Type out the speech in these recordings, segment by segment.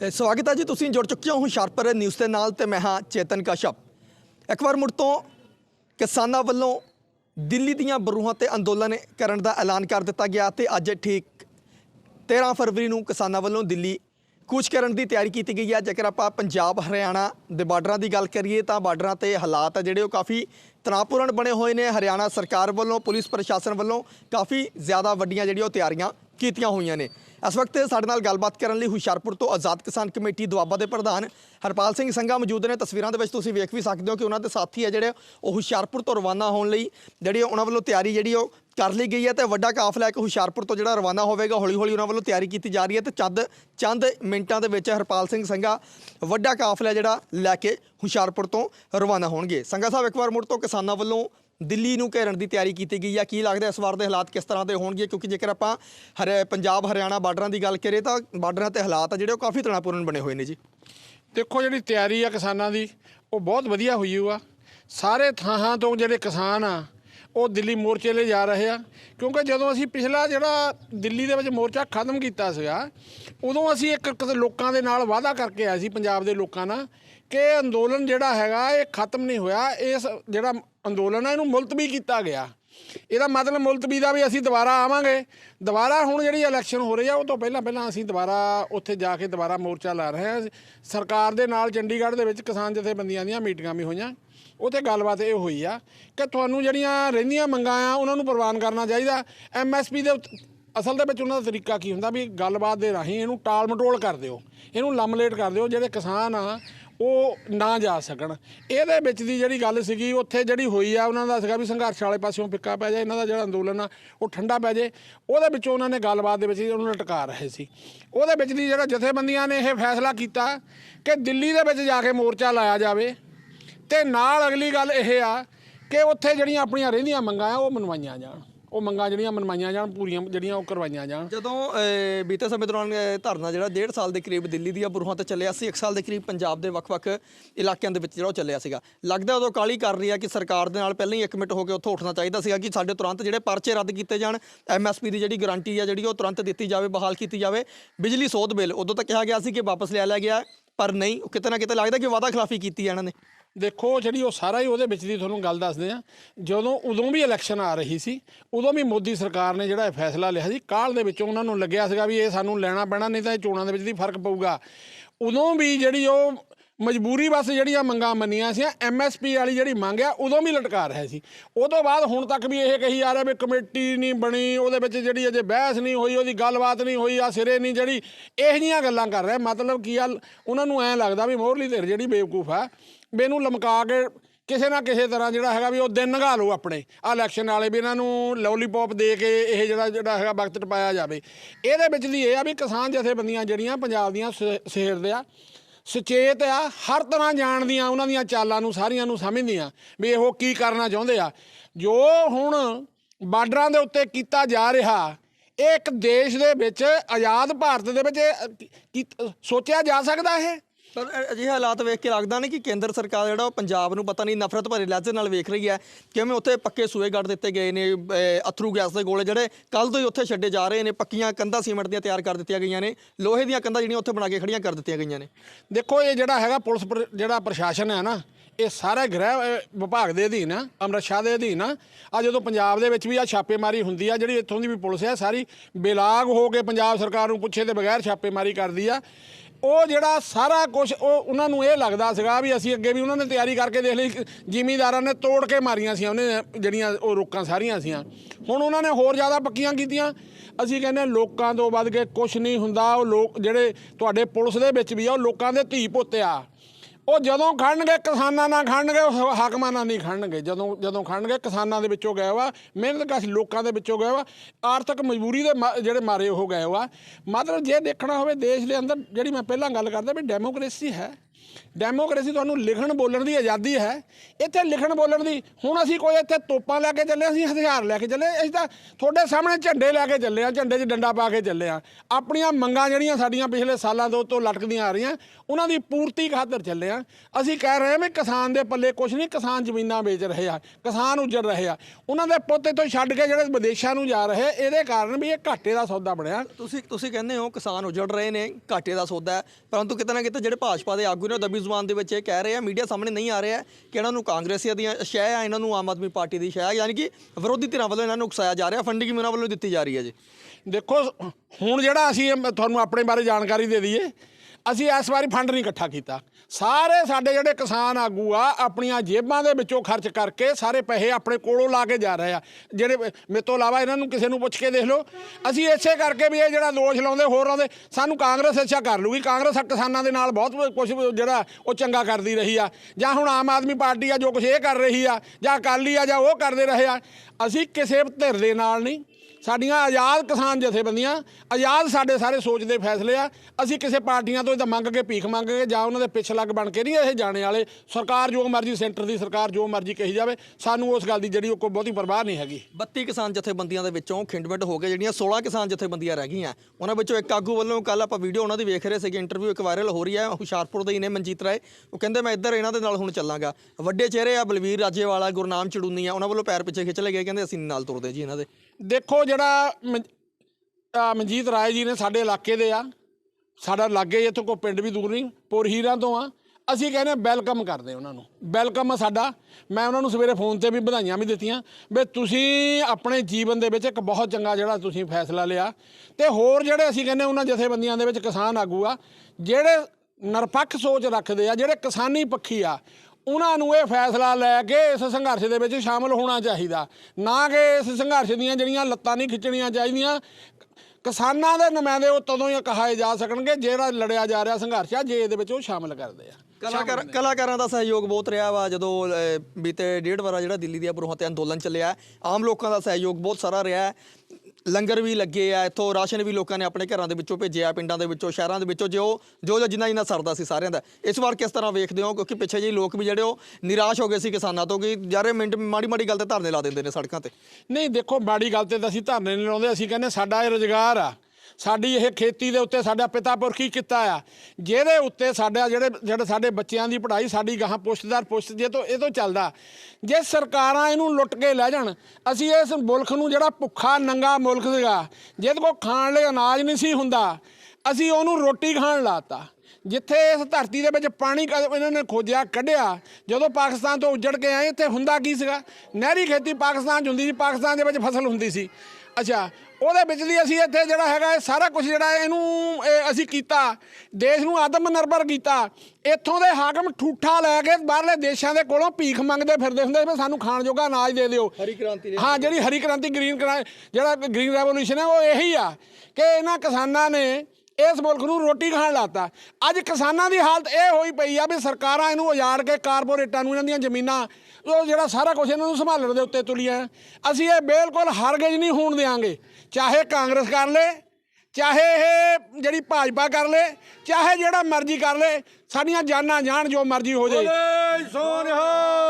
ਸਵਾਗਤ ਹੈ ਜੀ, ਤੁਸੀਂ ਜੁੜ ਚੁੱਕੇ ਹੋ ਹੁਸ਼ਿਆਰਪੁਰ ਨਿਊਜ਼ ਦੇ ਨਾਲ ਤੇ ਮੈਂ ਹਾਂ ਚੇਤਨ ਕਸ਼ਪ। ਇੱਕ ਵਾਰ ਮੁੜ ਤੋਂ ਕਿਸਾਨਾਂ ਵੱਲੋਂ ਦਿੱਲੀ ਦੀਆਂ ਬਰੂਹਾਂ ਤੇ ਅੰਦੋਲਨ ਕਰਨ ਦਾ ਐਲਾਨ ਕਰ ਦਿੱਤਾ ਗਿਆ ਤੇ ਅੱਜ ਠੀਕ 13 ਫਰਵਰੀ ਨੂੰ ਕਿਸਾਨਾਂ ਵੱਲੋਂ ਦਿੱਲੀ ਕੂਚ ਕਰਨ ਦੀ ਤਿਆਰੀ ਕੀਤੀ ਗਈ ਹੈ। ਜੇਕਰ ਆਪਾਂ ਪੰਜਾਬ, ਹਰਿਆਣਾ ਦੇ ਬਾਰਡਰਾਂ ਦੀ ਗੱਲ ਕਰੀਏ ਤਾਂ ਬਾਰਡਰਾਂ ਤੇ ਹਾਲਾਤ ਆ ਜਿਹੜੇ ਉਹ ਕਾਫੀ ਤਣਾਅਪੂਰਨ ਬਣੇ ਹੋਏ ਨੇ। ਹਰਿਆਣਾ ਸਰਕਾਰ ਵੱਲੋਂ, ਪੁਲਿਸ ਪ੍ਰਸ਼ਾਸਨ ਵੱਲੋਂ ਕਾਫੀ ਜ਼ਿਆਦਾ ਵੱਡੀਆਂ ਜਿਹੜੀਆਂ ਉਹ ਤਿਆਰੀਆਂ ਕੀਤੀਆਂ ਹੋਈਆਂ ਨੇ। ਇਸ ਵਕਤ ਸਾਡੇ ਨਾਲ ਗੱਲਬਾਤ ਕਰਨ ਲਈ ਹੁਸ਼ਿਆਰਪੁਰ ਤੋਂ ਆਜ਼ਾਦ ਕਿਸਾਨ ਕਮੇਟੀ ਦੁਆਬਾ ਦੇ ਪ੍ਰਧਾਨ ਹਰਪਾਲ ਸਿੰਘ ਸੰਘਾ ਮੌਜੂਦ ਨੇ। ਤਸਵੀਰਾਂ ਦੇ ਵਿੱਚ ਤੁਸੀਂ ਵੇਖ ਵੀ ਸਕਦੇ ਹੋ ਕਿ ਉਹਨਾਂ ਦੇ ਸਾਥੀ ਆ ਜਿਹੜੇ ਉਹ ਹੁਸ਼ਿਆਰਪੁਰ ਤੋਂ ਰਵਾਨਾ ਹੋਣ ਲਈ ਜਿਹੜੀ ਉਹਨਾਂ ਵੱਲੋਂ ਤਿਆਰੀ ਜਿਹੜੀ ਉਹ ਕਰ ਲਈ ਗਈ ਹੈ ਤੇ ਵੱਡਾ ਕਾਫਲਾ ਇੱਕ ਹੁਸ਼ਿਆਰਪੁਰ ਤੋਂ ਜਿਹੜਾ ਰਵਾਨਾ ਹੋਵੇਗਾ ਹੌਲੀ ਹੌਲੀ ਉਹਨਾਂ ਵੱਲੋਂ ਤਿਆਰੀ ਕੀਤੀ ਜਾ ਰਹੀ ਹੈ ਤੇ ਚੰਦ ਚੰਦ ਮਿੰਟਾਂ ਦੇ ਵਿੱਚ ਹਰਪਾਲ ਸਿੰਘ ਸੰਘਾ ਵੱਡਾ ਕਾਫਲਾ ਜਿਹੜਾ ਲੈ ਕੇ ਹੁਸ਼ਿਆਰਪੁਰ ਤੋਂ ਰਵਾਨਾ ਹੋਣਗੇ। ਸੰਘਾ ਸਾਹਿਬ, ਇੱਕ ਵਾਰ ਮੁੜ ਤੋਂ ਕਿਸਾਨਾਂ ਵੱਲੋਂ ਦਿੱਲੀ ਨੂੰ ਘੇਰਨ ਦੀ ਤਿਆਰੀ ਕੀਤੀ ਗਈ ਹੈ ਕੀ ਲੱਗਦਾ ਇਸ ਵਾਰ ਦੇ ਹਾਲਾਤ ਕਿਸ ਤਰ੍ਹਾਂ ਦੇ ਹੋਣਗੇ? ਕਿਉਂਕਿ ਜੇਕਰ ਆਪਾਂ ਹਰ ਪੰਜਾਬ, ਹਰਿਆਣਾ ਬਾਰਡਰਾਂ ਦੀ ਗੱਲ ਕਰੀਏ ਤਾਂ ਬਾਰਡਰਾਂ ਤੇ ਹਾਲਾਤ ਆ ਜਿਹੜੇ, ਉਹ ਕਾਫੀ ਤਣਾਅਪੂਰਨ ਬਣੇ ਹੋਏ ਨੇ ਜੀ। ਦੇਖੋ, ਜਿਹੜੀ ਤਿਆਰੀ ਆ ਕਿਸਾਨਾਂ ਦੀ, ਉਹ ਬਹੁਤ ਵਧੀਆ ਹੋਈ ਹੋਈ ਆ। ਸਾਰੇ ਥਾਹਾਂ ਤੋਂ ਜਿਹੜੇ ਕਿਸਾਨ ਆ, ਉਹ ਦਿੱਲੀ ਮੋਰਚੇ ਲਈ ਜਾ ਰਹੇ ਆ। ਕਿਉਂਕਿ ਜਦੋਂ ਅਸੀਂ ਪਿਛਲਾ ਜਿਹੜਾ ਦਿੱਲੀ ਦੇ ਵਿੱਚ ਮੋਰਚਾ ਖਤਮ ਕੀਤਾ ਸੀਗਾ, ਉਦੋਂ ਅਸੀਂ ਇੱਕ ਇੱਕ ਲੋਕਾਂ ਦੇ ਨਾਲ ਵਾਅਦਾ ਕਰਕੇ ਆਏ ਸੀ, ਪੰਜਾਬ ਦੇ ਲੋਕਾਂ ਨਾਲ ਕਿ ਅੰਦੋਲਨ ਜਿਹੜਾ ਹੈਗਾ ਇਹ ਖਤਮ ਨਹੀਂ ਹੋਇਆ। ਇਸ ਜਿਹੜਾ ਅੰਦੋਲਨ ਆ, ਇਹਨੂੰ ਮੁਲਤਵੀ ਕੀਤਾ ਗਿਆ। ਇਹਦਾ ਮਤਲਬ ਮੁਲਤਵੀ ਦਾ ਵੀ ਅਸੀਂ ਦੁਬਾਰਾ ਆਵਾਂਗੇ। ਦੁਬਾਰਾ ਹੁਣ ਜਿਹੜੀ ਇਲੈਕਸ਼ਨ ਹੋ ਰਹੀ ਆ, ਉਹ ਤੋਂ ਪਹਿਲਾਂ ਪਹਿਲਾਂ ਅਸੀਂ ਦੁਬਾਰਾ ਉੱਥੇ ਜਾ ਕੇ ਦੁਬਾਰਾ ਮੋਰਚਾ ਲਾ ਰਹੇ ਹਾਂ। ਸਰਕਾਰ ਦੇ ਨਾਲ ਚੰਡੀਗੜ੍ਹ ਦੇ ਵਿੱਚ ਕਿਸਾਨ ਜਥੇਬੰਦੀਆਂ ਦੀਆਂ ਮੀਟਿੰਗਾਂ ਵੀ ਹੋਈਆਂ। ਉੱਥੇ ਗੱਲਬਾਤ ਇਹ ਹੋਈ ਆ ਕਿ ਤੁਹਾਨੂੰ ਜਿਹੜੀਆਂ ਰਹਿੰਦੀਆਂ ਮੰਗਾਂ ਆ, ਉਹਨਾਂ ਨੂੰ ਪ੍ਰਵਾਨ ਕਰਨਾ ਚਾਹੀਦਾ। ਐਮਐਸਪੀ ਦੇ ਉੱਤ- ਅਸਲ ਦੇ ਵਿੱਚ ਉਹਨਾਂ ਦਾ ਤਰੀਕਾ ਕੀ ਹੁੰਦਾ ਵੀ ਗੱਲਬਾਤ ਦੇ ਰਾਹੀਂ ਇਹਨੂੰ ਟਾਲ ਮਟੋਲ ਕਰ ਦਿਓ। ਇਹਨੂੰ ਲੰਮਲੇਟ ਕਰ ਦਿਓ, ਜਿਹੜੇ ਕਿਸਾਨ ਆ ਉਹ ਨਾ ਜਾ ਸਕਣ। ਇਹਦੇ ਵਿੱਚ ਦੀ ਜਿਹੜੀ ਗੱਲ ਸੀਗੀ, ਉੱਥੇ ਜਿਹੜੀ ਹੋਈ ਆ, ਉਹਨਾਂ ਦਾ ਸੀਗਾ ਵੀ ਸੰਘਰਸ਼ ਵਾਲੇ ਪਾਸਿਓਂ ਫਿੱਕਾ ਪੈ ਜਾਏ, ਇਹਨਾਂ ਦਾ ਜਿਹੜਾ ਅੰਦੋਲਨ ਆ, ਉਹ ਠੰਡਾ ਪੈ ਜਾਏ। ਉਹਦੇ ਵਿੱਚੋਂ ਉਹਨਾਂ ਨੇ ਗੱਲਬਾਤ ਦੇ ਵਿੱਚ ਉਹਨਾਂ ਉਹਨੂੰ ਟਕਾ ਰਹੇ ਸੀ। ਉਹਦੇ ਵਿੱਚ ਦੀ ਜਿਹੜਾ ਜਥੇਬੰਦੀਆਂ ਨੇ ਇਹ ਫੈਸਲਾ ਕੀਤਾ ਕਿ ਦਿੱਲੀ ਦੇ ਵਿੱਚ ਜਾ ਕੇ ਮੋਰਚਾ ਲਾਇਆ ਜਾਵੇ ਤੇ ਨਾਲ ਅਗਲੀ ਗੱਲ ਇਹ ਆ ਕਿ ਉੱਥੇ ਜਿਹੜੀਆਂ ਆਪਣੀਆਂ ਰਹਿੰਦੀਆਂ ਮੰਗਾਂ ਆ, ਉਹ ਮਨਵਾਈਆਂ ਜਾਣ। ਉਹ ਮੰਗਾਂ ਜਿਹੜੀਆਂ ਮਨਵਾਈਆਂ ਜਾਣ ਪੂਰੀਆਂ ਜਿਹੜੀਆਂ ਉਹ ਕਰਵਾਈਆਂ ਜਾਣ। ਜਦੋਂ ਅਹ, ਬੀਤੇ ਸਮੇਂ ਦੌਰਾਨ ਅਹ, ਧਰਨਾ ਜਿਹੜਾ ਡੇਢ ਸਾਲ ਦੇ ਕਰੀਬ ਦਿੱਲੀ ਦੀਆਂ ਬਰੂਹਾਂ ਤੇ ਚੱਲਿਆ ਸੀ ਇੱਕ ਸਾਲ ਦੇ ਕਰੀਬ ਪੰਜਾਬ ਦੇ ਵੱਖ-ਵੱਖ ਇਲਾਕਿਆਂ ਦੇ ਵਿੱਚ ਜਿਹੜਾ ਉਹ ਚੱਲਿਆ ਸੀਗਾ। ਲੱਗਦਾ ਉਦੋਂ ਕਾਲੀ ਕਰ ਰਹੀ ਹੈ ਕਿ ਸਰਕਾਰ ਦੇ ਨਾਲ ਪਹਿਲਾਂ ਹੀ ਇੱਕ ਮਿੰਟ ਹੋ ਕੇ ਉੱਥੋਂ ਉੱਠਣਾ ਚਾਹੀਦਾ ਸੀਗਾ ਕਿ ਸਾਡੇ ਤੁਰੰਤ ਜਿਹੜੇ ਪਰਚੇ ਰੱਦ ਕੀਤੇ ਜਾਣ ਐਮਐਸਪੀ ਦੀ ਜਿਹੜੀ ਗਾਰੰਟੀ ਆ ਜਿਹੜੀ ਉਹ ਤੁਰੰਤ ਦਿੱਤੀ ਜਾਵੇ ਬਹਾਲ ਕੀਤੀ ਜਾਵੇ। ਬਿਜਲੀ ਸੋਧ ਬਿੱਲ ਉਦੋਂ ਤਾਂ ਕਿਹਾ ਗਿਆ ਸੀ ਕਿ ਵਾਪਸ ਲਿਆ ਲਿਆ ਗਿਆ ਪਰ ਨਹੀਂ ਉਹ ਕਿਤੇ ਨਾ ਕਿਤੇ ਲੱਗਦਾ ਕਿ ਵਾਅਦਾ ਖਿਲਾਫੀ ਕੀਤੀ ਹੈ ਇਹਨਾਂ ਨੇ। ਦੇਖੋ ਜਿਹੜੀ ਉਹ ਸਾਰਾ ਹੀ ਉਹਦੇ ਵਿੱਚ ਦੀ ਤੁਹਾਨੂੰ ਗੱਲ ਦੱਸਦੇ ਆ ਜਦੋਂ, ਉਦੋਂ ਵੀ ਇਲੈਕਸ਼ਨ ਆ ਰਹੀ ਸੀ, ਉਦੋਂ ਵੀ ਮੋਦੀ ਸਰਕਾਰ ਨੇ ਜਿਹੜਾ ਇਹ ਫੈਸਲਾ ਲਿਆ ਸੀ, ਕਾਲ ਦੇ ਵਿੱਚੋਂ ਉਹਨਾਂ ਨੂੰ ਲੱਗਿਆ ਸੀਗਾ ਵੀ ਇਹ ਸਾਨੂੰ ਲੈਣਾ ਪੈਣਾ, ਨਹੀਂ ਤਾਂ ਇਹ ਚੋਣਾਂ ਦੇ ਵਿੱਚ ਦੀ ਫ਼ਰਕ ਪਊਗਾ। ਉਦੋਂ ਵੀ ਜਿਹੜੀ ਉਹ ਮਜਬੂਰੀ ਬਸ ਜਿਹੜੀਆਂ ਮੰਗਾਂ ਮੰਨੀਆਂ ਸੀ ਐਮਐਸਪੀ ਵਾਲੀ ਜਿਹੜੀ ਮੰਗ ਆ, ਉਦੋਂ ਵੀ ਲਟਕਾ ਰਹੇ ਸੀ। ਉਹ ਤੋਂ ਬਾਅਦ ਹੁਣ ਤੱਕ ਵੀ ਇਹ ਕਹੀ ਜਾ ਰਿਹਾ ਵੀ ਕਮੇਟੀ ਨਹੀਂ ਬਣੀ, ਉਹਦੇ ਵਿੱਚ ਜਿਹੜੀ ਅਜੇ ਬਹਿਸ ਨਹੀਂ ਹੋਈ, ਉਹਦੀ ਗੱਲਬਾਤ ਨਹੀਂ ਹੋਈ ਆ ਸਿਰੇ ਨਹੀਂ, ਜਿਹੜੀ ਇਹੋ ਜਿਹੀਆਂ ਗੱਲਾਂ ਕਰ ਰਿਹਾ। ਮਤਲਬ ਕੀ ਆ, ਉਹਨਾਂ ਨੂੰ ਐਂ ਲੱਗਦਾ ਵੀ ਮੋਹਰਲੀ ਧਿਰ ਜਿਹੜੀ ਬੇਵਕੂਫ ਆ ਵੀ ਇਹਨੂੰ ਲਮਕਾ ਕੇ ਕਿਸੇ ਨਾ ਕਿਸੇ ਤਰ੍ਹਾਂ ਜਿਹੜਾ ਹੈਗਾ ਵੀ ਉਹ ਦਿਨ ਨਗਾ ਲਓ ਆਪਣੇ। ਆ ਇਲੈਕਸ਼ਨ ਵਾਲੇ ਵੀ ਇਹਨਾਂ ਨੂੰ ਲੋਲੀਪੌਪ ਦੇ ਕੇ ਇਹ ਜਿਹੜਾ ਜਿਹੜਾ ਹੈਗਾ ਵਕਤ ਟਪਾਇਆ ਜਾਵੇ। ਇਹਦੇ ਵਿੱਚ ਦੀ ਇਹ ਆ ਵੀ ਕਿਸਾਨ ਜਥੇਬੰਦੀਆਂ ਜਿਹੜੀਆਂ ਪੰਜਾਬ ਦੀਆਂ ਸ- ਆ, ਸੁਚੇਤ ਆ, ਹਰ ਤਰ੍ਹਾਂ ਜਾਣਦੀਆਂ ਉਹਨਾਂ ਦੀਆਂ ਚਾਲਾਂ ਨੂੰ ਸਾਰੀਆਂ ਨੂੰ ਸਮਝਦੀਆਂ ਵੀ ਇਹੋ ਕੀ ਕਰਨਾ ਚਾਹੁੰਦੇ ਆ। ਜੋ ਹੁਣ ਬਾਰਡਰਾਂ ਦੇ ਉੱਤੇ ਕੀਤਾ ਜਾ ਰਿਹਾ, ਇਹ ਇੱਕ ਦੇਸ਼ ਦੇ ਵਿੱਚ, ਆਜ਼ਾਦ ਭਾਰਤ ਦੇ ਵਿੱਚ ਸੋਚਿਆ ਜਾ ਸਕਦਾ ਇਹ? ਪਰ ਅਜਿਹੇ ਹਾਲਾਤ ਵੇਖ ਕੇ ਲੱਗਦਾ ਨਹੀਂ ਕਿ ਕੇਂਦਰ ਸਰਕਾਰ ਜਿਹੜਾ ਉਹ ਪੰਜਾਬ ਨੂੰ ਪਤਾ ਨਹੀਂ, ਨਫ਼ਰਤ ਭਰੇ ਲਹਿਜੇ ਨਾਲ ਵੇਖ ਰਹੀ ਹੈ। ਕਿਵੇਂ ਉੱਥੇ ਪੱਕੇ ਸੂਏ ਗੱਡ ਦਿੱਤੇ ਗਏ ਨੇ ਅਥਰੂ ਗੈਸ ਦੇ ਗੋਲੇ ਜਿਹੜੇ ਕੱਲ ਤੋਂ ਹੀ ਉੱਥੇ ਛੱਡੇ ਜਾ ਰਹੇ ਨੇ, ਪੱਕੀਆਂ ਕੰਧਾਂ ਸੀਮੈਂਟ ਦੀਆਂ ਤਿਆਰ ਕਰ ਦਿੱਤੀਆਂ ਗਈਆਂ ਨੇ, ਲੋਹੇ ਦੀਆਂ ਕੰਧਾਂ ਜਿਹੜੀਆਂ ਉੱਥੇ ਬਣਾ ਕੇ ਖੜੀਆਂ ਕਰ ਦਿੱਤੀਆਂ ਗਈਆਂ ਨੇ। ਦੇਖੋ, ਇਹ ਜਿਹੜਾ ਹੈਗਾ ਪੁਲਿਸ ਪ੍ਰ- ਜਿਹੜਾ ਪ੍ਰਸ਼ਾਸਨ ਹੈ ਨਾ, ਇਹ ਸਾਰੇ ਗ੍ਰਹਿ ਵਿਭਾਗ ਦੇ ਅਧੀਨ ਆ, ਅੰਮ੍ਰਿਤ ਸ਼ਾਹ ਦੇ ਅਧੀਨ ਆ। ਆ ਜਦੋਂ ਪੰਜਾਬ ਦੇ ਵਿੱਚ ਵੀ ਆ ਛਾਪੇਮਾਰੀ ਹੁੰਦੀ ਆ, ਜਿਹੜੀ ਇੱਥੋਂ ਦੀ ਵੀ ਪੁਲਿਸ ਹੈ, ਸਾਰੀ ਬੇਲਾਗ ਹੋ ਕੇ ਪੰਜਾਬ ਸਰਕਾਰ ਨੂੰ ਪੁੱਛੇ ਤੇ ਬਗੈਰ ਛਾਪੇਮਾਰੀ ਕਰਦੀ ਆ। ਉਹ ਜਿਹੜਾ ਸਾਰਾ ਕੁਝ ਉਹ ਉਹਨਾਂ ਨੂੰ ਇਹ ਲੱਗਦਾ ਸੀਗਾ ਵੀ ਅਸੀਂ ਅੱਗੇ ਵੀ ਉਹਨਾਂ ਨੇ ਤਿਆਰੀ ਕਰਕੇ ਦੇਖ ਲਈ, ਜ਼ਿਮੀਦਾਰਾਂ ਨੇ ਤੋੜ ਕੇ ਮਾਰੀਆਂ ਸੀ ਉਹਨੇ ਜਿਹੜੀਆਂ ਉਹ ਰੋਕਾਂ ਸਾਰੀਆਂ ਸੀਆਂ। ਹੁਣ ਉਹਨਾਂ ਨੇ ਹੋਰ ਜ਼ਿਆਦਾ ਪੱਕੀਆਂ ਕੀਤੀਆਂ। ਅਸੀਂ ਕਹਿੰਦੇ ਲੋਕਾਂ ਤੋਂ ਵੱਧ ਕੇ ਕੁਝ ਨਹੀਂ ਹੁੰਦਾ, ਉਹ ਲੋਕ ਜਿਹੜੇ ਤੁਹਾਡੇ ਪੁਲਿਸ ਦੇ ਵਿੱਚ ਵੀ ਆ, ਉਹ ਲੋਕਾਂ ਦੇ ਧੀ ਪੁੱਤ ਆ। ਉਹ ਜਦੋਂ ਖੜਨਗੇ, ਕਿਸਾਨਾਂ ਨਾਲ ਖੜਨਗੇ, ਉਹ ਹਾਕਮਾਂ ਨਾਲ ਨਹੀਂ ਖੜਨਗੇ। ਜਦੋਂ ਜਦੋਂ ਖੜਨਗੇ, ਕਿਸਾਨਾਂ ਦੇ ਵਿੱਚੋਂ ਗਏ ਵਾ ਮਿਹਨਤਕਸ਼ ਲੋਕਾਂ ਦੇ ਵਿੱਚੋਂ ਗਏ ਵਾ ਆਰਥਿਕ ਮਜਬੂਰੀ ਦੇ ਮਾ- ਜਿਹੜੇ ਮਾਰੇ ਉਹ ਗਏ ਵਾ ਮਤਲਬ ਜੇ ਦੇਖਣਾ ਹੋਵੇ, ਦੇਸ਼ ਦੇ ਅੰਦਰ ਜਿਹੜੀ ਮੈਂ ਪਹਿਲਾਂ ਗੱਲ ਕਰਦਾ ਵੀ ਡੈਮੋਕ੍ਰੇਸੀ ਹੈ। ਡੈਮੋਕ੍ਰੇਸੀ ਤੁਹਾਨੂੰ ਲਿਖਣ ਬੋਲਣ ਦੀ ਆਜ਼ਾਦੀ ਹੈ। ਇੱਥੇ ਲਿਖਣ ਬੋਲਣ ਦੀ, ਹੁਣ ਅਸੀਂ ਕੋਈ ਇੱਥੇ ਤੋਪਾਂ ਲੈ ਕੇ ਚੱਲੇ ਅਸੀਂ ਹਥਿਆਰ ਲੈ ਕੇ ਚੱਲੇ ਅਸੀਂ ਤਾਂ ਤੁਹਾਡੇ ਸਾਹਮਣੇ ਝੰਡੇ ਲੈ ਕੇ ਚੱਲੇ ਆ ਝੰਡੇ 'ਚ ਡੰਡਾ ਪਾ ਕੇ ਚੱਲੇ ਆ ਆਪਣੀਆਂ ਮੰਗਾਂ ਜਿਹੜੀਆਂ ਸਾਡੀਆਂ ਪਿਛਲੇ ਸਾਲਾਂ ਤੋਂ ਤੋਂ ਲਟਕਦੀਆਂ ਆ ਰਹੀਆਂ, ਉਹਨਾਂ ਦੀ ਪੂਰਤੀ ਖਾਤਰ ਚੱਲੇ ਆ ਅਸੀਂ ਕਹਿ ਰਹੇ ਹਾਂ ਵੀ ਕਿਸਾਨ ਦੇ ਪੱਲੇ ਕੁਝ ਨਹੀਂ, ਕਿਸਾਨ ਜ਼ਮੀਨਾਂ ਵੇਚ ਰਹੇ ਆ, ਕਿਸਾਨ ਉੱਜੜ ਰਹੇ ਆ। ਉਹਨਾਂ ਦੇ ਪੁੱਤ ਤੋਂ ਛੱਡ ਕੇ ਜਿਹੜੇ ਵਿਦੇਸ਼ਾਂ ਨੂੰ ਜਾ ਰਹੇ, ਇਹਦੇ ਕਾਰਨ ਵੀ ਇਹ ਘਾਟੇ ਦਾ ਸੌਦਾ ਬਣਿਆ। ਤੁਸੀਂ ਤੁਸੀਂ ਕਹਿੰਦੇ ਹੋ ਕਿਸਾਨ ਉੱਜੜ ਰਹੇ ਨੇ, ਘਾਟੇ ਦਾ ਸੌਦਾ ਹੈ, ਪਰੰਤੂ ਕਿਤੇ ਨਾ ਕਿਤੇ ਜਿਹੜੇ ਭਾਜਪਾ ਦੇ ਆਗੂ ਨੇ ਉਹ ਦੱਬੀ ਜ਼ੁਬਾਨ ਦੇ ਵਿੱਚ ਇਹ ਕਹਿ ਰਹੇ ਆ, ਮੀਡੀਆ ਸਾਹਮਣੇ ਨਹੀਂ ਆ ਰਿਹਾ ਕਿ ਇਹਨਾਂ ਨੂੰ ਕਾਂਗਰਸੀਆਂ ਦੀਆਂ ਸ਼ਹਿ ਆ, ਇਹਨਾਂ ਨੂੰ ਆਮ ਆਦਮੀ ਪਾਰਟੀ ਦੀ ਸ਼ਹਿ ਯਾਨੀ ਕਿ ਵਿਰੋਧੀ ਧਿਰਾਂ ਵੱਲੋਂ ਇਹਨਾਂ ਨੂੰ ਉਕਸਾਇਆ ਜਾ ਰਿਹਾ, ਫੰਡਿੰਗ ਉਹਨਾਂ ਵੱਲੋਂ ਦਿੱਤੀ ਜਾ ਰਹੀ ਹੈ ਜੀ। ਦੇਖੋ, ਹੁਣ ਜਿਹੜਾ ਅਸੀਂ ਇਹ ਤੁਹਾਨੂੰ ਆਪਣੇ ਬਾਰੇ ਜਾਣਕਾਰੀ ਦੇ ਦਈਏ, ਅਸੀਂ ਇਸ ਵਾਰੀ ਫੰਡ ਨਹੀਂ ਇਕੱਠਾ ਕੀਤਾ। ਸਾਰੇ ਸਾਡੇ ਜਿਹੜੇ ਕਿਸਾਨ ਆਗੂ ਆ, ਆਪਣੀਆਂ ਜੇਬਾਂ ਦੇ ਵਿੱਚੋਂ ਖਰਚ ਕਰਕੇ ਸਾਰੇ ਪੈਸੇ ਆਪਣੇ ਕੋਲੋਂ ਲਾ ਕੇ ਜਾ ਰਹੇ ਆ। ਜਿਹੜੇ ਮੇਰੇ ਤੋਂ ਇਲਾਵਾ ਇਹਨਾਂ ਨੂੰ ਕਿਸੇ ਨੂੰ ਪੁੱਛ ਕੇ ਦੇਖ ਲਓ। ਅਸੀਂ ਇਸੇ ਕਰਕੇ ਵੀ ਇਹ ਜਿਹੜਾ ਦੋਸ਼ ਲਾਉਂਦੇ, ਹੋਰ ਲਾਉਂਦੇ, ਸਾਨੂੰ ਕਾਂਗਰਸ ਅੱਛਾ ਕਰ ਲੂਗੀ ਕਾਂਗਰਸ ਕਿਸਾਨਾਂ ਦੇ ਨਾਲ ਬਹੁਤ ਕੁਝ ਜਿਹੜਾ ਉਹ ਚੰਗਾ ਕਰਦੀ ਰਹੀ ਆ। ਜਾਂ ਹੁਣ ਆਮ ਆਦਮੀ ਪਾਰਟੀ ਆ ਜੋ ਕੁਝ ਇਹ ਕਰ ਰਹੀ ਆ, ਜਾਂ ਅਕਾਲੀ ਆ ਜਾਂ ਉਹ ਕਰਦੇ ਰਹੇ ਆ। ਅਸੀਂ ਕਿਸੇ ਧਿਰ ਦੇ ਨਾਲ ਨਹੀਂ ਸਾਡੀਆਂ ਆਜ਼ਾਦ ਕਿਸਾਨ ਜਥੇਬੰਦੀਆਂ, ਆਜ਼ਾਦ ਸਾਡੇ ਸਾਰੇ ਸੋਚ ਦੇ ਫੈਸਲੇ ਆ। ਅਸੀਂ ਕਿਸੇ ਪਾਰਟੀਆਂ ਤੋਂ ਇਹਦਾ ਮੰਗ ਕੇ ਭੀਖ ਮੰਗ ਕੇ ਜਾਂ ਉਹਨਾਂ ਦੇ ਪਿੱਛੇ ਲੱਗ ਬਣ ਕੇ ਨਹੀਂ ਇਹ ਜਾਣੇ ਵਾਲੇ। ਸਰਕਾਰ ਜੋ ਮਰਜ਼ੀ ਸੈਂਟਰ ਦੀ ਸਰਕਾਰ ਜੋ ਮਰਜ਼ੀ ਕਹੀ ਜਾਵੇ, ਸਾਨੂੰ ਉਸ ਗੱਲ ਦੀ ਜਿਹੜੀ ਉਹ ਕੋਈ ਬਹੁਤੀ ਪਰਵਾਹ ਨਹੀਂ ਹੈਗੀ। 32 ਕਿਸਾਨ ਜਥੇਬੰਦੀਆਂ ਦੇ ਵਿੱਚੋਂ ਖਿੰਡਮਿੰਡ ਹੋ ਕੇ ਜਿਹੜੀਆਂ 16 ਕਿਸਾਨ ਜਥੇਬੰਦੀਆਂ ਰਹਿ ਗਈਆਂ। ਉਹਨਾਂ ਵਿੱਚੋਂ ਇੱਕ ਆਗੂ ਵੱਲੋਂ ਕੱਲ ਆਪਾਂ ਵੀਡੀਓ ਉਹਨਾਂ ਦੀ ਵੇਖ ਰਹੇ ਸੀਗੇ ਇੰਟਰਵਿਊ ਇੱਕ ਵਾਇਰਲ ਹੋ ਰਹੀ ਹੈ, ਹੁਸ਼ਿਆਰਪੁਰ ਦੇ ਹੀ ਨੇ ਮਨਜੀਤ ਰਾਏ। ਉਹ ਕਹਿੰਦੇ, ਮੈਂ ਇੱਧਰ ਇਹਨਾਂ ਦੇ ਨਾਲ ਹੁਣ ਚੱਲਾਂਗਾ। ਵੱਡੇ ਚਿਹਰੇ ਆ ਬਲਵੀਰ ਰਾਜੇਵਾਲਾ ਗੁਰਨਾਮ ਚੜੂਨੀ ਆ ਉਹਨਾਂ ਵੱਲੋਂ ਪੈਰ ਪਿੱਛੇ ਖਿੱਚ ਲਏ ਗਏ, ਕਹਿੰਦੇ, ਅਸੀਂ ਨਾਲ ਤੁਰਦੇ ਜੀ ਇਹਨਾਂ ਦੇ। ਦੇਖੋ ਜਿਹੜਾ ਮਨ- ਅਹ ਮਨਜੀਤ ਰਾਏ ਜੀ ਨੇ ਸਾਡੇ ਇਲਾਕੇ ਦੇ ਆ, ਸਾਡਾ ਲਾਗੇ ਇੱਥੋਂ ਕੋਈ ਪਿੰਡ ਵੀ ਦੂਰ ਨਹੀਂ ਪੁਰਹੀਰਾਂ ਤੋਂ ਆ, ਅਸੀਂ ਕਹਿੰਦੇ ਵੈਲਕਮ ਕਰਦੇ ਉਹਨਾਂ ਨੂੰ। ਵੈਲਕਮ ਆ ਸਾਡਾ। ਮੈਂ ਉਹਨਾਂ ਨੂੰ ਸਵੇਰੇ ਫੋਨ ਤੇ ਵੀ ਵਧਾਈਆਂ ਵੀ ਦਿੱਤੀਆਂ ਵੀ ਤੁਸੀਂ ਆਪਣੇ ਜੀਵਨ ਦੇ ਵਿੱਚ ਇੱਕ ਬਹੁਤ ਚੰਗਾ ਜਿਹੜਾ ਤੁਸੀਂ ਫੈਸਲਾ ਲਿਆ ਤੇ ਹੋਰ ਜਿਹੜੇ ਅਸੀਂ ਕਹਿੰਦੇ ਉਹਨਾਂ ਜਥੇਬੰਦੀਆਂ ਦੇ ਵਿੱਚ ਕਿਸਾਨ ਆਗੂ ਆ, ਜਿਹੜੇ ਨਿਰਪੱਖ ਸੋਚ ਰੱਖਦੇ ਆ, ਜਿਹੜੇ ਕਿਸਾਨੀ ਪੱਖੀ ਆ ਉਹਨਾਂ ਨੂੰ ਇਹ ਫੈਸਲਾ ਲੈ ਕੇ ਇਸ ਸੰਘਰਸ਼ ਦੇ ਵਿੱਚ ਸ਼ਾਮਲ ਹੋਣਾ ਚਾਹੀਦਾ। ਨਾ ਕਿ ਇਸ ਸੰਘਰਸ਼ ਦੀਆਂ ਜਿਹੜੀਆਂ ਲੱਤਾਂ ਨਹੀਂ ਖਿੱਚਣੀਆਂ ਚਾਹੀਦੀਆਂ। ਕਿਸਾਨਾਂ ਦੇ ਨੁਮਾਇੰਦੇ ਉਹ ਤਦੋਂ ਹੀ ਕਹਾਏ ਜਾ ਸਕਣਗੇ ਜਿਹੜਾ ਲੜਿਆ ਜਾ ਰਿਹਾ ਸੰਘਰਸ਼ ਆ ਜੇ ਇਹਦੇ ਵਿੱਚ ਉਹ ਸ਼ਾਮਲ ਕਰਦੇ ਆ। ਕਲਾਕਾਰ ਕਲਾਕਾਰਾਂ ਦਾ ਸਹਿਯੋਗ ਬਹੁਤ ਰਿਹਾ ਵਾ ਜਦੋਂ ਬੀਤੇ ਡੇਢ ਵਾਰਾ ਜਿਹੜਾ ਦਿੱਲੀ ਦੀਆਂ ਬਰੂਹਾਂ ਤੇ ਅੰਦੋਲਨ ਚੱਲਿਆ ਆਮ ਲੋਕਾਂ ਦਾ ਸਹਿਯੋਗ ਬਹੁਤ ਸਾਰਾ ਰਿਹਾ। ਲੰਗਰ ਵੀ ਲੱਗੇ ਆ, ਇੱਥੋਂ ਰਾਸ਼ਨ ਵੀ ਲੋਕਾਂ ਨੇ ਆਪਣੇ ਘਰਾਂ ਦੇ ਵਿੱਚੋਂ ਭੇਜਿਆ, ਪਿੰਡਾਂ ਦੇ ਵਿੱਚੋਂ, ਸ਼ਹਿਰਾਂ ਦੇ ਵਿੱਚੋਂ, ਜੋ ਜੋ ਜਿੰਨਾ ਜਿੰਨਾ ਸਰਦਾ ਸੀ ਸਾਰਿਆਂ ਦਾ। ਇਸ ਵਾਰ ਕਿਸ ਤਰ੍ਹਾਂ ਵੇਖਦੇ ਹੋ? ਕਿਉਂਕਿ ਪਿੱਛੇ ਜਿਹੇ ਲੋਕ ਵੀ ਜਿਹੜੇ ਉਹ ਨਿਰਾਸ਼ ਹੋ ਗਏ ਸੀ ਕਿਸਾਨਾਂ ਤੋਂ ਕਿ ਯਾਰੇ ਮਿੰਟ ਮਾੜੀ ਮਾੜੀ ਗੱਲ ਤੇ ਧਰਨੇ ਲਾ ਦਿੰਦੇ ਨੇ ਸੜਕਾਂ ਤੇ। ਨਹੀਂ, ਦੇਖੋ, ਮਾੜੀ ਗੱਲ ਤੇ ਤਾਂ ਅਸੀਂ ਧਰਨੇ ਨਹੀਂ ਲਾਉਂਦੇ, ਅਸੀਂ ਕਹਿੰਦੇ ਸਾਡਾ ਇਹ ਰੁਜ਼ਗਾਰ ਆ। ਸਾਡੀ ਇਹ ਖੇਤੀ ਦੇ ਉੱਤੇ ਸਾਡਾ ਪਿਤਾ ਪੁਰਖੀ ਕੀਤਾ ਆ। ਜਿਹਦੇ ਉੱਤੇ ਸਾਡਾ ਜਿਹੜੇ ਜਿਹੜੇ ਸਾਡੇ ਬੱਚਿਆਂ ਦੀ ਪੜ੍ਹਾਈ ਸਾਡੀ ਗਾਹਾਂ ਪੁਸ਼ਤਦਾਰ ਪੁਸ਼ਤ ਜੇ ਤੋਂ ਇਹ ਤੋਂ ਚੱਲਦਾ। ਜੇ ਸਰਕਾਰਾਂ ਇਹਨੂੰ ਲੁੱਟ ਕੇ ਲੈ ਜਾਣ, ਅਸੀਂ ਇਸ ਮੁਲਕ ਨੂੰ ਜਿਹੜਾ ਭੁੱਖਾ ਨੰਗਾ ਮੁਲਕ ਸੀਗਾ, ਜਿਹਦੇ ਕੋਲ ਖਾਣ ਲਈ ਅਨਾਜ ਨਹੀਂ ਸੀ ਹੁੰਦਾ, ਅਸੀਂ ਉਹਨੂੰ ਰੋਟੀ ਖਾਣ ਲਾਤਾ। ਜਿੱਥੇ ਇਸ ਧਰਤੀ ਦੇ ਵਿੱਚ ਪਾਣੀ ਕ- ਇਹਨਾਂ ਨੇ ਖੋਜਿਆ, ਕੱਢਿਆ, ਜਦੋਂ ਪਾਕਿਸਤਾਨ ਤੋਂ ਉੱਜੜ ਕੇ ਆਏ, ਇੱਥੇ ਹੁੰਦਾ ਕੀ ਸੀਗਾ? ਨਹਿਰੀ ਖੇਤੀ ਪਾਕਿਸਤਾਨ 'ਚ ਹੁੰਦੀ ਸੀ, ਪਾਕਿਸਤਾਨ ਦੇ ਵਿੱਚ ਫਸਲ ਹੁੰਦੀ ਸੀ। ਅੱਛਾ ਉਹਦੇ ਵਿੱਚ ਦੀ ਅਸੀਂ ਇੱਥੇ ਜਿਹੜਾ ਹੈਗਾ ਇਹ ਸਾਰਾ ਕੁਝ ਜਿਹੜਾ ਇਹਨੂੰ ਇਹ ਅਸੀਂ ਕੀਤਾ ਦੇਸ਼ ਨੂੰ ਆਤਮ ਨਿਰਭਰ ਕੀਤਾ। ਇੱਥੋਂ ਦੇ ਹਾਕਮ ਠੂਠਾ ਲੈ ਕੇ ਬਾਹਰਲੇ ਦੇਸ਼ਾਂ ਦੇ ਕੋਲੋਂ ਭੀਖ ਮੰਗਦੇ ਫਿਰਦੇ ਹੁੰਦੇ ਸੀ ਸਾਨੂੰ ਖਾਣ ਜੋਗਾ ਅਨਾਜ ਦੇ ਦਿਓ। ਹਰੀ ਕ੍ਰਾਂਤੀ ਹਾਂ ਜਿਹੜੀ ਹਰੀ ਕ੍ਰਾਂਤੀ ਗ੍ਰੀਨ ਜਿਹੜਾ ਗ੍ਰੀਨ ਰੈਵੋਲੂਸ਼ਨ ਹੈ ਉਹ ਇਹੀ ਆ ਕਿ ਇਹਨਾਂ ਕਿਸਾਨਾਂ ਨੇ ਇਸ ਮੁਲਕ ਨੂੰ ਰੋਟੀ ਖਾਣ ਲਾਤਾ। ਅੱਜ ਕਿਸਾਨਾਂ ਦੀ ਹਾਲਤ ਇਹ ਹੋਈ ਪਈ ਆ ਵੀ ਸਰਕਾਰਾਂ ਇਹਨੂੰ ਉਜਾੜ ਕੇ ਕਾਰਪੋਰੇਟਾਂ ਨੂੰ ਇਹਨਾਂ ਦੀਆਂ ਜ਼ਮੀਨਾਂ ਉਹ ਜਿਹੜਾ ਸਾਰਾ ਕੁਝ ਇਹਨਾਂ ਨੂੰ ਸੰਭਾਲਣ ਦੇ ਉੱਤੇ ਤੁਲੀਆਂ ਅਸੀਂ ਇਹ ਬਿਲਕੁਲ ਹਰਗਿਜ਼ ਨਹੀਂ ਹੋਣ ਦੇਵਾਂਗੇ ਚਾਹੇ ਕਾਂਗਰਸ ਕਰ ਲੇ ਚਾਹੇ ਇਹ ਜਿਹੜੀ ਭਾਜਪਾ ਕਰ ਲੇ ਚਾਹੇ ਜਿਹੜਾ ਮਰਜ਼ੀ ਕਰ ਲੇ ਸਾਡੀਆਂ ਜਾਨਾਂ ਜਾਣ ਜੋ ਮਰਜ਼ੀ ਹੋ ਜਾਏ।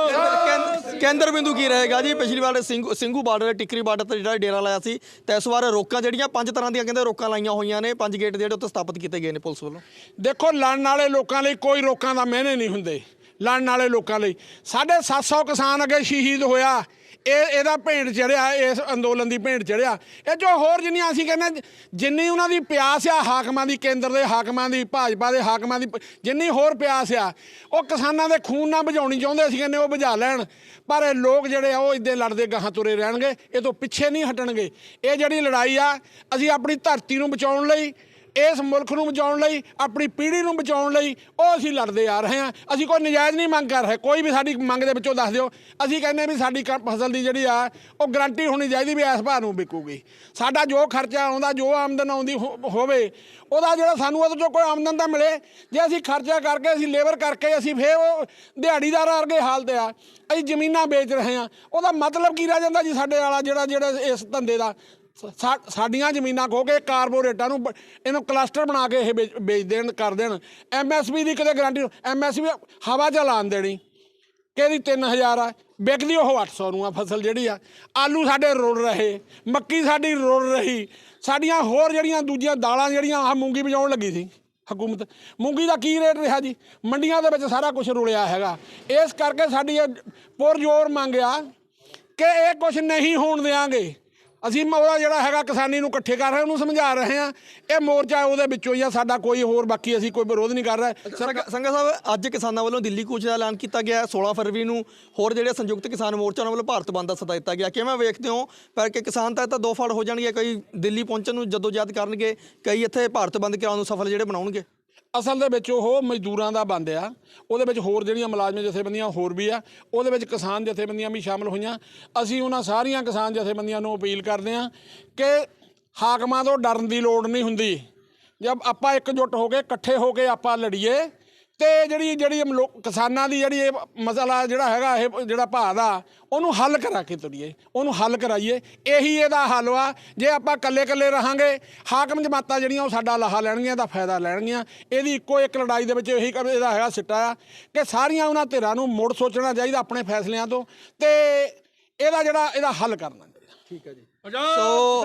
ਕੇਂਦਰ- ਕੇਂਦਰ- ਕੇਂਦਰ ਬਿੰਦੂ ਕੀ ਰਹੇਗਾ ਜੀ? ਪਿਛਲੀ ਵਾਰ ਸਿੰਘੂ ਸਿੰਘੂ ਬਾਰਡਰ ਟਿਕਰੀ ਬਾਰਡਰ ਤੇ ਜਿਹੜਾ ਡੇਰਾ ਲਾਇਆ ਸੀ ਤੇ ਇਸ ਵਾਰ ਰੋਕਾਂ ਜਿਹੜੀਆਂ ਪੰਜ ਤਰ੍ਹਾਂ ਦੀਆਂ ਕਹਿੰਦੇ ਰੋਕਾਂ ਲਾਈਆਂ ਹੋਈਆਂ ਨੇ ਪੰਜ ਗੇਟ ਜਿਹੜੇ ਉੱਤੇ ਸਥਾਪਿਤ ਕੀਤੇ ਗਏ ਨੇ ਪੁਲਿਸ ਵੱਲੋਂ। ਦੇਖੋ ਲੜਨ ਵਾਲੇ ਲੋਕਾਂ ਲਈ ਕੋਈ ਰੋਕਾਂ ਦਾ ਮਹਿਨੇ ਨਹੀਂ ਹੁੰਦੇ। ਲੜਨ ਵਾਲੇ ਲੋਕਾਂ ਲਈ। ਸਾਢੇ 700 ਕਿਸਾਨ ਅੱਗੇ ਸ਼ਹੀਦ ਹੋਇਆ। ਇਹ, ਇਹਦਾ ਭੇਂਟ ਚੜਿਆ, ਇਸ ਅੰਦੋਲਨ ਦੀ ਭੇਂਟ ਚੜਿਆ। ਇਹ ਜੋ ਹੋਰ ਜਿੰਨੀਆਂ ਅਸੀਂ ਕਹਿੰਦੇ ਜਿੰਨੀ ਉਹਨਾਂ ਦੀ ਪਿਆਸ ਆ ਹਾਕਮਾਂ ਦੀ, ਕੇਂਦਰ ਦੇ ਹਾਕਮਾਂ ਦੀ, ਭਾਜਪਾ ਦੇ ਹਾਕਮਾਂ ਦੀ, ਜਿੰਨੀ ਹੋਰ ਪਿਆਸ ਆ, ਉਹ ਕਿਸਾਨਾਂ ਦੇ ਖੂਨ ਨਾਲ ਬੁਝਾਉਣੀ ਚਾਹੁੰਦੇ, ਅਸੀਂ ਕਹਿੰਦੇ ਉਹ ਬੁਝਾ ਲੈਣ। ਪਰ ਇਹ ਲੋਕ ਜਿਹੜੇ ਆ, ਉਹ ਇਦਾਂ ਲੜਦੇ ਗਾਹਾਂ ਤੁਰੇ ਰਹਿਣਗੇ, ਇਹ ਤੋਂ ਪਿੱਛੇ ਨਹੀਂ ਹਟਣਗੇ। ਇਹ ਜਿਹੜੀ ਲੜਾਈ ਆ, ਅਸੀਂ ਆਪਣੀ ਧਰਤੀ ਨੂੰ ਬਚਾਉਣ ਲਈ ਇਸ ਮੁਲਕ ਨੂੰ ਬਚਾਉਣ ਲਈ, ਆਪਣੀ ਪੀੜ੍ਹੀ ਨੂੰ ਬਚਾਉਣ ਲਈ ਉਹ ਅਸੀਂ ਲੜਦੇ ਆ ਰਹੇ ਹਾਂ। ਅਸੀਂ ਕੋਈ ਨਜਾਇਜ਼ ਨਹੀਂ ਮੰਗ ਕਰ ਰਹੇ। ਕੋਈ ਵੀ ਸਾਡੀ ਮੰਗ ਦੇ ਵਿੱਚੋਂ ਦੱਸ ਦਿਓ। ਅਸੀਂ ਕਹਿੰਦੇ ਵੀ ਸਾਡੀ ਕ- ਫਸਲ ਦੀ ਜਿਹੜੀ ਆ, ਉਹ ਗਰੰਟੀ ਹੋਣੀ ਚਾਹੀਦੀ ਵੀ ਇਸ ਭਾਅ ਨੂੰ ਵਿਕੂਗੀ। ਸਾਡਾ ਜੋ ਖਰਚਾ ਆਉਂਦਾ, ਜੋ ਆਮਦਨ ਆਉਂਦੀ ਹੋ- ਹੋਵੇ, ਉਹਦਾ ਜਿਹੜਾ ਸਾਨੂੰ ਉਹਦੇ ਚੋਂ ਕੋਈ ਆਮਦਨ ਤਾਂ ਮਿਲੇ। ਜੇ ਅਸੀਂ ਖਰਚਾ ਕਰਕੇ, ਅਸੀਂ ਲੇਬਰ ਕਰਕੇ, ਅਸੀਂ ਫੇਰ ਉਹ ਦਿਹਾੜੀਦਾਰ ਵਰਗੇ ਹਾਲਤ ਆ, ਅਸੀਂ ਜ਼ਮੀਨਾਂ ਵੇਚ ਰਹੇ ਹਾਂ। ਉਹਦਾ ਮਤਲਬ ਕੀ ਰਹਿ ਜਾਂਦਾ ਜੀ ਸਾਡੇ ਵਾਲਾ ਜਿਹੜਾ ਜਿਹੜਾ ਇਸ ਧੰਦੇ ਦਾ? ਸਾਡੀਆਂ ਜ਼ਮੀਨਾਂ ਖੋ ਕੇ ਕਾਰਪੋਰੇਟਾਂ ਨੂੰ ਬ- ਇਹਨੂੰ ਕਲਸਟਰ ਬਣਾ ਕੇ ਇਹ ਵੇਚ ਵੇਚ ਦੇਣ, ਕਰ ਦੇਣ। ਐਮਐਸਪੀ ਦੀ ਕਿਤੇ ਗਾਰੰਟੀ ਐਮਐਸਪੀ ਹਵਾ ਚ ਲਾਣ ਦੇਣੀ। ਕਿਹਦੀ 3000 ਆ? ਵਿਕਦੀ ਉਹ 800 ਨੂੰ ਆ ਫਸਲ ਜਿਹੜੀ ਆ। ਆਲੂ ਸਾਡੇ ਰੁੜ ਰਹੇ, ਮੱਕੀ ਸਾਡੀ ਰੁੜ ਰਹੀ। ਸਾਡੀਆਂ ਹੋਰ ਜਿਹੜੀਆਂ ਦੂਜੀਆਂ ਦਾਲਾਂ ਜਿਹੜੀਆਂ ਆ ਮੂੰਗੀ ਵਜਾਉਣ ਲੱਗੀ ਸੀ, ਹਕੂਮਤ। ਮੂੰਗੀ ਦਾ ਕੀ ਰੇਟ ਰਿਹਾ ਜੀ? ਮੰਡੀਆਂ ਦੇ ਵਿੱਚ ਸਾਰਾ ਕੁਝ ਰੁਲਿਆ ਹੈਗਾ। ਇਸ ਕਰਕੇ ਸਾਡੀ ਇਹ ਪੁਰਜੋਰ ਮੰਗਿਆ ਕਿ ਇਹ ਕੁਝ ਨਹੀਂ ਹੋਣ ਦੇਾਂਗੇ ਅਸੀਂ ਮ- ਜਿਹੜਾ ਹੈਗਾ ਕਿਸਾਨੀ ਨੂੰ ਇਕੱਠੇ ਕਰ ਰਹੇ ਉਹਨੂੰ ਸਮਝਾ ਰਹੇ ਆ ਇਹ ਮੋਰਚਾ ਉਹਦੇ ਵਿੱਚੋਂ ਹੀ ਆ, ਸਾਡਾ ਕੋਈ ਹੋਰ ਬਾਕੀ ਅਸੀਂ ਕੋਈ ਵਿਰੋਧ ਨਹੀਂ ਕਰ ਰਹੇ। ਸੰਘ ਸੰਘਾ ਸਾਹਿਬ, ਅੱਜ ਕਿਸਾਨਾਂ ਵੱਲੋਂ ਦਿੱਲੀ ਕੂਚ ਦਾ ਐਲਾਨ ਕੀਤਾ ਗਿਆ ਹੈ। 16 ਫਰਵਰੀ ਨੂੰ ਹੋਰ ਜਿਹੜੇ ਸੰਯੁਕਤ ਕਿਸਾਨ ਮੋਰਚਾ, ਉਹਨਾਂ ਵੱਲੋਂ ਭਾਰਤ ਬੰਦ ਦਾ ਸੱਦਾ ਦਿੱਤਾ ਗਿਆ। ਕਿਵੇਂ ਵੇਖਦੇ ਹੋ? ਪਰ ਕਿ ਕਿਸਾਨ ਤਾਂ ਇਹ ਤਾਂ ਦੋ ਫੜ ਹੋ ਜਾਣਗੇ, ਕਈ ਦਿੱਲੀ ਪਹੁੰਚਣ ਨੂੰ ਜਦੋਜਹਿਦ ਕਰਨਗੇ, ਕਈ ਇੱਥੇ ਭਾਰਤ ਬੰਦ ਕਰਾਉਣ ਨੂੰ ਸਫਲ ਜਿਹੜੇ ਬਣਾਉਣਗੇ? ਅਸਲ ਦੇ ਵਿੱਚ ਉਹ ਮਜ਼ਦੂਰਾਂ ਦਾ ਬੰਦ ਆ। ਉਹਦੇ ਵਿੱਚ ਹੋਰ ਜਿਹੜੀਆਂ ਮੁਲਾਜ਼ਮ, ਜਥੇਬੰਦੀਆਂ ਹੋਰ ਵੀ ਆ। ਉਹਦੇ ਵਿੱਚ ਕਿਸਾਨ ਜਥੇਬੰਦੀਆਂ ਵੀ ਸ਼ਾਮਲ ਹੋਈਆਂ। ਅਸੀਂ ਉਹਨਾਂ ਸਾਰੀਆਂ ਕਿਸਾਨ ਜਥੇਬੰਦੀਆਂ ਨੂੰ ਅਪੀਲ ਕਰਦੇ ਆ ਕਿ ਹਾਕਮਾਂ ਤੋਂ ਡਰਨ ਦੀ ਲੋੜ ਨਹੀਂ ਹੁੰਦੀ। ਜਦ ਆਪਾਂ ਇਕਜੁੱਟ ਹੋ ਕੇ, ਇਕੱਠੇ ਹੋ ਕੇ ਆਪਾਂ ਲੜੀਏ ਤੇ ਜਿਹੜੀ ਜਿਹੜੀ ਲੋ- ਕਿਸਾਨਾਂ ਦੀ ਜਿਹੜੀ ਇਹ ਮਸਲਾ ਜਿਹੜਾ ਹੈਗਾ, ਇਹ ਜਿਹੜਾ ਭਾਅ ਦਾ, ਉਹਨੂੰ ਹੱਲ ਕਰਾ ਕੇ ਤੁਰੀਏ, ਉਹਨੂੰ ਹੱਲ ਕਰਾਈਏ। ਇਹੀ ਇਹਦਾ ਹੱਲ ਵਾ। ਜੇ ਆਪਾਂ ਇਕੱਲੇ ਇਕੱਲੇ ਰਹਾਂਗੇ, ਹਾਕਮ ਜਮਾਤਾਂ ਜਿਹੜੀਆਂ, ਉਹ ਸਾਡਾ ਲਾਹਾ ਲੈਣਗੀਆਂ ਦਾ ਫਾਇਦਾ ਲੈਣਗੀਆਂ। ਇਹਦੀ ਇੱਕੋ ਇੱਕ ਲੜਾਈ ਦੇ ਵਿੱਚ ਇਹੀ ਕੰਮ, ਇਹਦਾ ਹੈਗਾ ਸਿੱਟਾ ਆ ਕਿ ਸਾਰੀਆਂ ਉਹਨਾਂ ਧਿਰਾਂ ਨੂੰ ਮੁੜ ਸੋਚਣਾ ਚਾਹੀਦਾ ਆਪਣੇ ਫੈਸਲਿਆਂ ਤੋਂ ਤੇ ਇਹਦਾ ਜਿਹੜਾ, ਇਹਦਾ ਹੱਲ ਕਰਨਾ ਚਾਹੀਦਾ। ਠੀਕ ਹੈ ਜੀ। ਸੋ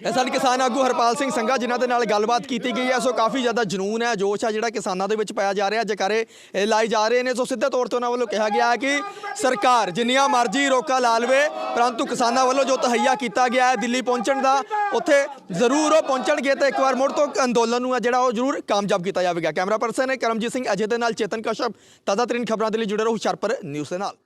ਇਹ ਸਾਡੇ ਕਿਸਾਨ ਆਗੂ ਹਰਪਾਲ ਸਿੰਘ ਸੰਘਾ ਜਿਨ੍ਹਾਂ ਦੇ ਨਾਲ ਗੱਲਬਾਤ ਕੀਤੀ ਗਈ ਹੈ। ਸੋ ਕਾਫੀ ਜ਼ਿਆਦਾ ਜਨੂਨ ਹੈ ਜੋਸ਼ ਹੈ ਜਿਹੜਾ ਕਿਸਾਨਾਂ ਦੇ ਵਿੱਚ ਪਾਇਆ ਜਾ ਰਿਹਾ। ਜਕਾਰੇ ਇਹ ਲਾਏ ਜਾ ਰਹੇ ਨੇ। ਸੋ ਸਿੱਧੇ ਤੌਰ ਤੇ ਉਹਨਾਂ ਵੱਲੋਂ ਕਿਹਾ ਗਿਆ ਹੈ ਕਿ ਸਰਕਾਰ ਜਿੰਨੀਆਂ ਮਰਜ਼ੀ ਰੋਕਾ ਲਾ ਲਵੇ ਪਰੰਤੂ ਕਿਸਾਨਾਂ ਵੱਲੋਂ ਜੋ ਤਹਈਆ ਕੀਤਾ ਗਿਆ ਹੈ ਦਿੱਲੀ ਪਹੁੰਚਣ ਦਾ ਉੱਥੇ ਜ਼ਰੂਰ ਉਹ ਪਹੁੰਚਣਗੇ ਤੇ ਇੱਕ ਵਾਰ ਮੁੜ ਤੋਂ ਅੰਦੋਲਨ ਨੂੰ ਜਿਹੜਾ ਉਹ ਜ਼ਰੂਰ ਕਾਮਯਾਬ ਕੀਤਾ ਜਾਵੇਗਾ। ਕੈਮਰਾ ਪਰਸਨ ਹੈ ਕਰਮਜੀਤ ਸਿੰਘ ਅਜੇ ਦੇ ਨਾਲ ਚੇਤਨ ਕਸ਼ਪ। ਤਾਜ਼ਾਤਰੀਨ ਖਬਰਾਂ ਦੇ ਲਈ ਜੁੜੇ ਰਹੋ ਹੁਸ਼ਿਆਰਪੁਰ ਨਿਊਜ਼ ਦੇ ਨਾਲ।